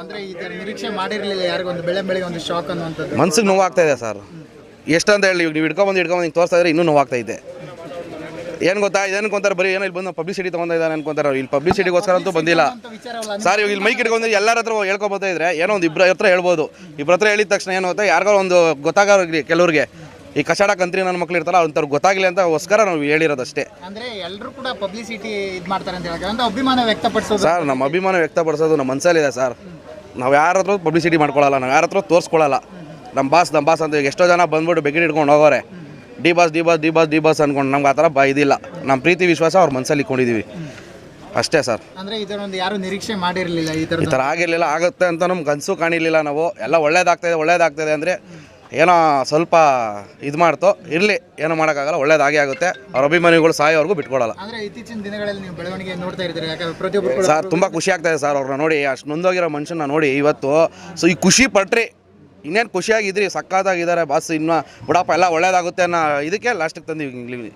ಅಂದ್ರೆ ಈ ತರ ನಿರೀಕ್ಷೆ ಮಾಡಿರ್ಲಿಲ್ಲ ಯಾರಿಗೊಂದು ಬೆಳೆ ಬೆಳೆಗೆ ಒಂದು ಶಾಕ್ ಅನ್ನುವಂಥದ್ದು. ಮನ್ಸಿಗೆ ನೋವಾಗ್ತಾ ಇದೆ ಸರ್. ಎಷ್ಟಂತ ಹೇಳಿ ಇವಾಗ ನೀವು ಹಿಡ್ಕೊಂಬಂದು ಹಿಡ್ಕೊಂಬಂದು ಹಿಂಗೆ ತೋರಿಸ್ತಾ ಇದ್ರೆ ಇನ್ನೂ ನೋವಾಗ್ತಾ ಇದೆ. ಏನು ಗೊತ್ತಾ? ಅನ್ಕೊಂತಾರೆ ಬರೀ ಏನೋ ಇಲ್ಲಿ ಬಂದು ಪಬ್ಲಿಸಿಟಿ ತೊಗೊಂಡ ಇದ್ದಾನೆ ಅನ್ಕೊಂತಾರೆ. ಇಲ್ಲಿ ಪಬ್ಲಿಸಿಟಿಗೋಸ್ಕರ ಅಂತೂ ಬಂದಿಲ್ಲ. ಸರ್ ಇವಾಗ ಇಲ್ಲಿ ಮೈಕ್ ಇಟ್ಕೊಂಡು ಎಲ್ಲರ ಹತ್ರ ಹೇಳ್ಕೊಬೋತಾ ಇದ್ರೆ ಏನೋ ಒಂದು ಇಬ್ಬರ ಹತ್ರ ಹೇಳ್ಬೋದು. ಇಬ್ಬರ ಹತ್ರ ಹೇಳಿದ ತಕ್ಷಣ ಏನು ಗೊತ್ತಾ? ಯಾರಿಗೋ ಒಂದು ಗೊತ್ತಾಗೋರಿಗೆ ಕೆಲವ್ರಿಗೆ. ಈ ಕಷಾಡ ಕಂತ್ರಿ ನನ್ನ ಮಕ್ಳು ಇರ್ತಾರಲ್ಲ ಅಂತವ್ರು ಗೊತ್ತಾಗಲಿ ಅಂತ ಗೋಸ್ಕರ ನಾವು ಹೇಳಿರೋದಷ್ಟೇ. ಅಂದ್ರೆ ಎಲ್ಲರೂ ಕೂಡ ಪಬ್ಲಿಸಿಟಿ ಇದು ಮಾಡ್ತಾರೆ ಅಂತ ಹೇಳ್ತಾರೆ ಅಂದ್ರೆ ಅಭಿಮಾನ ವ್ಯಕ್ತಪಡಿಸೋದು ಸರ್ ನಮ್ಮ ಅಭಿಮಾನ ವ್ಯಕ್ತಪಡಿಸೋದು ನಮ್ಮ ಮನಸ್ಸಲ್ಲಿದೆ ಸರ್. ನಾವು ಯಾರ ಹತ್ರ ಪಬ್ಲಿಸಿಟಿ ಮಾಡ್ಕೊಳ್ಳಲ್ಲ ನಾವು ಯಾರ ಹತ್ರ ತೋರಿಸ್ಕೊಳ್ಳಲ್ಲ ನಮ್ಮ ಬಾಸ್ ನಮ್ಮ ಬಾಸ್ ಅಂತ ಎಷ್ಟೋ ಜನ ಬಂದ್ಬಿಟ್ಟು ಬೆಗಿಟ್ ಹಿಡ್ಕೊಂಡು ಹೋಗೋರೆ. D Boss D Boss D Boss D Boss ಅನ್ಕೊಂಡು ನಮ್ಗೆ ಆ ಥರ ಬ ಇದಿಲ್ಲ. ನಮ್ಮ ಪ್ರೀತಿ ವಿಶ್ವಾಸ ಅವ್ರ ಮನಸ್ಸಲ್ಲಿ ಇಟ್ಕೊಂಡಿದ್ದೀವಿ ಅಷ್ಟೇ ಸರ್. ಅಂದ್ರೆ ಇದರೊಂದು ಯಾರು ನಿರೀಕ್ಷೆ ಮಾಡಿರಲಿಲ್ಲ ಈ ಈ ಥರ ಆಗಿರಲಿಲ್ಲ ಆಗುತ್ತೆ ಅಂತ ನಮ್ಗೆ ಕನಸು ಕಾಣಿರಲಿಲ್ಲ ನಾವು. ಎಲ್ಲ ಒಳ್ಳೇದಾಗ್ತಾಯಿದೆ ಒಳ್ಳೇದಾಗ್ತಾಯಿದೆ ಅಂದರೆ ಏನೋ ಸ್ವಲ್ಪ ಇದು ಮಾಡ್ತೋ ಇರಲಿ ಏನು ಮಾಡೋಕ್ಕಾಗಲ್ಲ ಒಳ್ಳೇದಾಗಿ ಆಗುತ್ತೆ. ಅವ್ರ ಅಭಿಮಾನಿಗಳು ಸಾಯೋವರೆಗೂ ಬಿಟ್ಕೊಡಲ್ಲ. ಅಂದ್ರೆ ಇತ್ತೀಚಿನ ದಿನಗಳಲ್ಲಿ ನೀವು ಬೆಳವಣಿಗೆ ನೋಡ್ತಾ ಇರ್ತೀರಿ ಯಾಕಂದ್ರೆ ಪ್ರತಿಯೊಬ್ಬರು ಕೂಡ ಸರ್ ತುಂಬ ಖುಷಿ ಆಗ್ತಾಯಿದೆ ಸರ್ ಅವ್ರನ್ನ ನೋಡಿ. ಅಷ್ಟು ನೊಂದೋಗಿರೋ ಮನುಷ್ಯನ ನೋಡಿ ಇವತ್ತು. ಸೊ ಈ ಖುಷಿ ಪಟ್ರಿ. ಇನ್ನೇನು ಖುಷಿಯಾಗಿದ್ರಿ ಸಕ್ಕತ್ತಾಗಿದ್ದಾರೆ ಬಸ್. ಇನ್ನು ಬಿಡಪ್ಪ ಎಲ್ಲ ಒಳ್ಳೇದಾಗುತ್ತೆ ಅನ್ನೋ ಇದಕ್ಕೆ ಲಾಸ್ಟಿಗೆ ತಂದು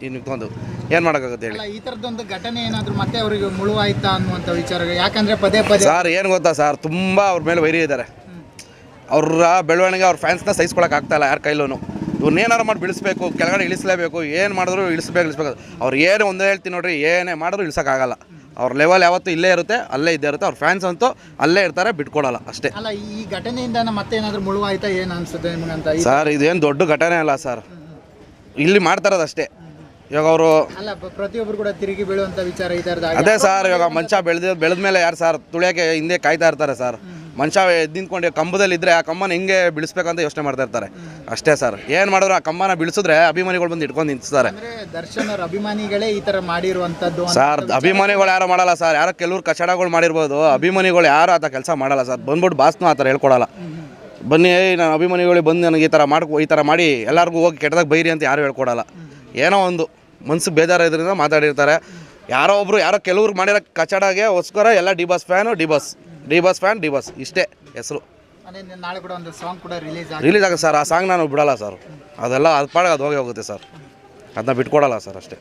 ನಿಂತ್ಕೊಂಡು ಏನು ಮಾಡೋಕ್ಕಾಗುತ್ತೆ ಹೇಳಿ. ಅಲ್ಲ ಈ ತರದೊಂದು ಘಟನೆ ಏನಾದ್ರು ಮತ್ತೆ ಅವರಿಗೆ ಮುಳುವಾಯ್ತಾ ಅನ್ನುವಂಥ ವಿಚಾರ ಯಾಕಂದ್ರೆ ಪದೇ ಪದೇ ಸರ್ ಏನು ಗೊತ್ತಾ ಸರ್ ತುಂಬ ಅವ್ರ ಮೇಲೆ ವೈರಿ ಇದ್ದಾರೆ. ಅವ್ರ ಬೆಳವಣಿಗೆ ಅವ್ರ ಫ್ಯಾನ್ಸ್ನ ಸಹಿಸ್ಕೊಳಕ್ಕೆ ಆಗ್ತಾಯಿಲ್ಲ ಯಾರ ಕೈಲೂ ಇವ್ರನ್ನೇನಾರು ಮಾಡಿ ಬಿಡಿಸ್ಬೇಕು ಕೆಳಗಡೆ ಇಳಿಸಲೇಬೇಕು ಏನು ಮಾಡಿದ್ರು ಇಳಿಸ್ಬೇಕು ಇಳಿಸ್ಬೇಕು. ಅವ್ರು ಏನು ಒಂದೇ ಹೇಳ್ತೀನಿ ನೋಡ್ರಿ ಏನೇ ಮಾಡಿದ್ರು ಇಳಿಸೋಕ್ಕಾಗಲ್ಲ. ಅವ್ರ ಲೆವೆಲ್ ಯಾವತ್ತೂ ಇಲ್ಲೇ ಇರುತ್ತೆ ಅಲ್ಲೇ ಇದ್ದೇ ಇರುತ್ತೆ. ಅವ್ರ ಫ್ಯಾನ್ಸ್ ಅಂತೂ ಅಲ್ಲೇ ಇರ್ತಾರೆ ಬಿಟ್ಕೊಡಲ್ಲ ಅಷ್ಟೇ. ಅಲ್ಲ ಈ ಘಟನೆಯಿಂದ ಮತ್ತೆ ಏನಾದರೂ ಮುಳುವಾಯ್ತಾ ಏನು ಅನಿಸುತ್ತೆ ನಿಮಗಂತ ಸರ್ ಇದೇನು ದೊಡ್ಡ ಘಟನೆ ಅಲ್ಲ ಸರ್. ಇಲ್ಲಿ ಮಾಡ್ತಾ ಇರೋದು ಅಷ್ಟೇ. ಇವಾಗ ಅವರು ಅಲ್ಲ ಪ್ರತಿಯೊಬ್ಬರು ಕೂಡ ತಿರುಗಿ ಬೀಳುವಂಥ ವಿಚಾರ ಇದೆ ಅದೇ ಸರ್ ಇವಾಗ ಮಂಚ ಬೆಳೆದ ಬೆಳೆದ ಮೇಲೆ ಯಾರು ಸರ್ ತುಳಿಯೋಕೆ ಹಿಂದೆ ಕಾಯ್ತಾ ಇರ್ತಾರೆ ಸರ್. ಎದ್ದು ನಿಂತ್ಕೊಂಡು ಕಂಬದಲ್ಲಿ ಇದ್ರೆ ಆ ಕಂಬನ ಹೆಂಗೆ ಬಿಡಿಸ್ಬೇಕಂತ ಯೋಚನೆ ಮಾಡ್ತಾ ಇರ್ತಾರೆ. ಅಷ್ಟೇ ಸರ್. ಏನು ಮಾಡಿದ್ರು ಆ ಕಂಬನ ಬಿಡಿಸಿದ್ರೆ ಅಭಿಮಾನಿಗಳು ಬಂದು ಇಟ್ಕೊಂಡು ನಿಂತಿಸ್ತಾರೆ ಅಂದ್ರೆ ದರ್ಶನ್ ಅಭಿಮಾನಿಗಳೇ ಈ ತರ ಸರ್ ಅಭಿಮಾನಿಗಳು ಯಾರು ಮಾಡಲ್ಲ ಸರ್. ಯಾರೋ ಕೆಲವರು ಕಚಡಗಳು ಮಾಡಿರ್ಬೋದು. ಅಭಿಮಾನಿಗಳು ಯಾರು ಆತ ಕೆಲಸ ಮಾಡಲ್ಲ ಸರ್. ಬಂದ್ಬಿಟ್ಟು ಬಾಸ್ನು ಆತರ ಥರ ಹೇಳ್ಕೊಡಲ್ಲ. ಬನ್ನಿ ನಾನು ಅಭಿಮಾನಿಗಳಿಗೆ ಬಂದು ನನಗೆ ಈ ಥರ ಮಾಡ್ಕೊ ಈ ಥರ ಮಾಡಿ ಎಲ್ಲರಿಗೂ ಹೋಗಿ ಕೆಟ್ಟದಾಗ ಬೈರಿ ಅಂತ ಯಾರು ಹೇಳ್ಕೊಡಲ್ಲ. ಏನೋ ಒಂದು ಮನ್ಸು ಬೇಜಾರ ಇದರಿಂದ ಮಾತಾಡಿರ್ತಾರೆ. ಯಾರೋ ಒಬ್ರು ಯಾರೋ ಕೆಲವ್ರು ಮಾಡಿರೋ ಕಚಡಾಗೆ ಒಸ್ಕರ ಎಲ್ಲ D Boss fan D Boss. D Boss fan D Boss ಇಷ್ಟೇ ಹೆಸರು. ನಾಳೆ ಕೂಡ ಒಂದು ಸಾಂಗ್ ಕೂಡ ರಿಲೀಸ್ ರಿಲೀಸ್ ಆಗುತ್ತೆ ಸರ್ ಆ ಸಾಂಗ್ ನಾನು ಬಿಡಲ್ಲ ಸರ್. ಅದೆಲ್ಲ ಅದು ಪಾಡಿಗೆ ಅದು ಹೋಗಿ ಹೋಗುತ್ತೆ ಸರ್. ಅದನ್ನ ಬಿಟ್ಕೊಡಲ್ಲ ಸರ್ ಅಷ್ಟೇ.